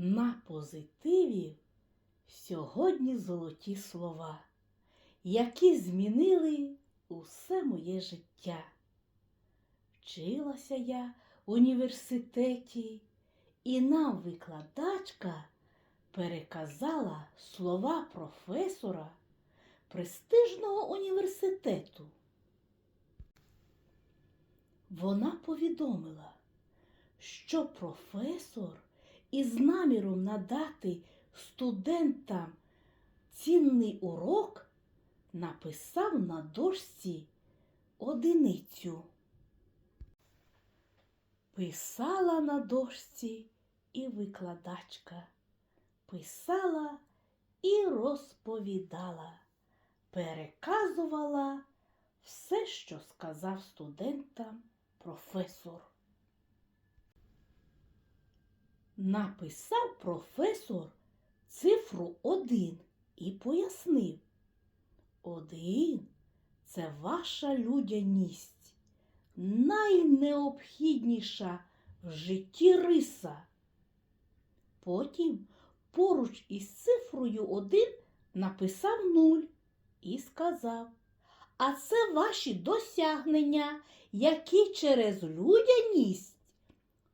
На позитиві сьогодні золоті слова, які змінили усе моє життя. Вчилася я в університеті, і нам викладачка переказала слова професора престижного університету. Вона повідомила, що професор із наміром надати студентам цінний урок написав на дошці одиницю. Писала на дошці і викладачка, писала і розповідала, переказувала все, що сказав студентам професор. Написав професор цифру один і пояснив. Один це ваша людяність, найнеобхідніша в житті риса. Потім поруч із цифрою один написав нуль і сказав, а це ваші досягнення, які через людяність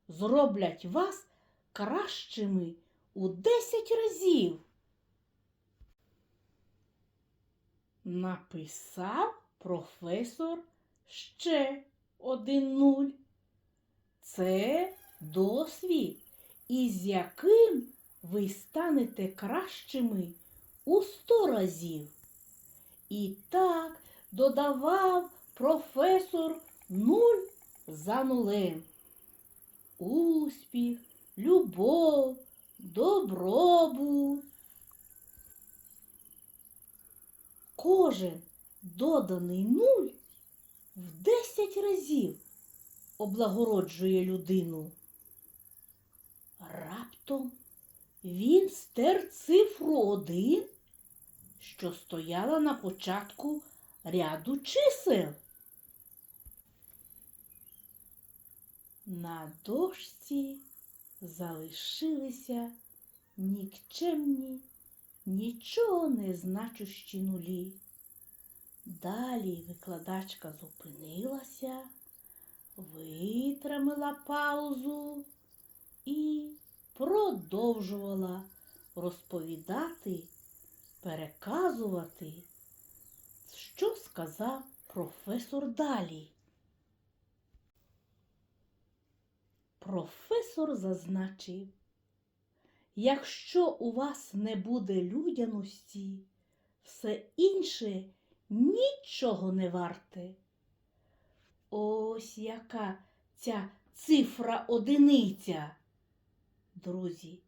зроблять вас кращими у 10 разів. Написав професор ще один нуль. Це досвід, із яким ви станете кращими у сто разів. І так додавав професор нуль за нулем. Успіх, любов, добробут. Кожен доданий нуль в десять разів облагороджує людину. Раптом він стер цифру один, що стояла на початку ряду чисел. На дошці залишилися нікчемні, нічого не значущі нулі. Далі викладачка зупинилася, витримала паузу і продовжувала розповідати, переказувати, що сказав професор далі. Професор зазначив, якщо у вас не буде людяності, все інше нічого не варте. Ось яка ця цифра одиниця. Друзі,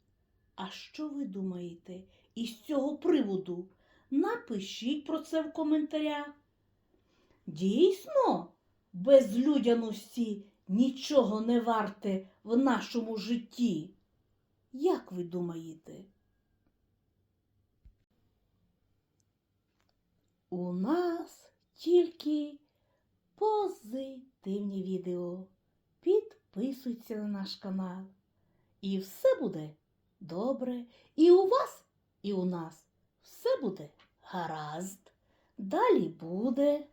а що ви думаєте із цього приводу? Напишіть про це в коментарях. Дійсно, без людяності нічого не варте в нашому житті. Як ви думаєте? У нас тільки позитивні відео. Підписуйся на наш канал. І все буде добре. І у вас, і у нас все буде гаразд. Далі буде.